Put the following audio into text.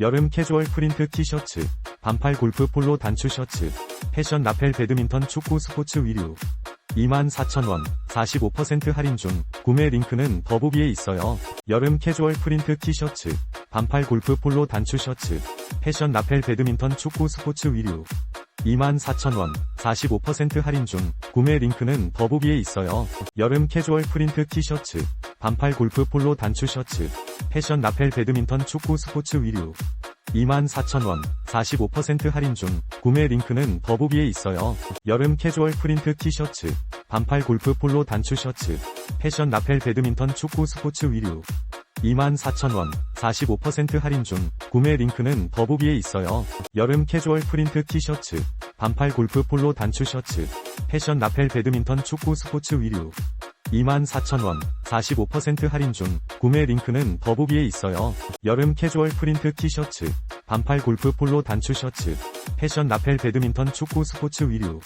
여름 캐주얼 프린트 티셔츠, 반팔 골프 폴로 단추 셔츠, 패션 라펠 배드민턴 축구 스포츠 위류. 24,000원, 45% 할인 중, 구매 링크는 더보기에 있어요. 여름 캐주얼 프린트 티셔츠, 반팔 골프 폴로 단추 셔츠, 패션 라펠 배드민턴 축구 스포츠 위류. 24,000원, 45% 할인 중, 구매 링크는 더보기에 있어요. 여름 캐주얼 프린트 티셔츠, 반팔 골프 폴로 단추 셔츠, 패션 라펠 배드민턴 축구 스포츠 위류. 24,000원, 45% 할인 중, 구매 링크는 더보기에 있어요. 여름 캐주얼 프린트 티셔츠, 반팔 골프 폴로 단추 셔츠, 패션 라펠 배드민턴 축구 스포츠 위류. 24,000원, 45% 할인 중, 구매 링크는 더보기에 있어요. 여름 캐주얼 프린트 티셔츠, 반팔 골프 폴로 단추 셔츠, 패션 라펠 배드민턴 축구 스포츠 위류. 24,000원, 45% 할인 중, 구매 링크는 더보기에 있어요. 여름 캐주얼 프린트 티셔츠, 반팔 골프 폴로 단추 셔츠, 패션 라펠 배드민턴 축구 스포츠 위류.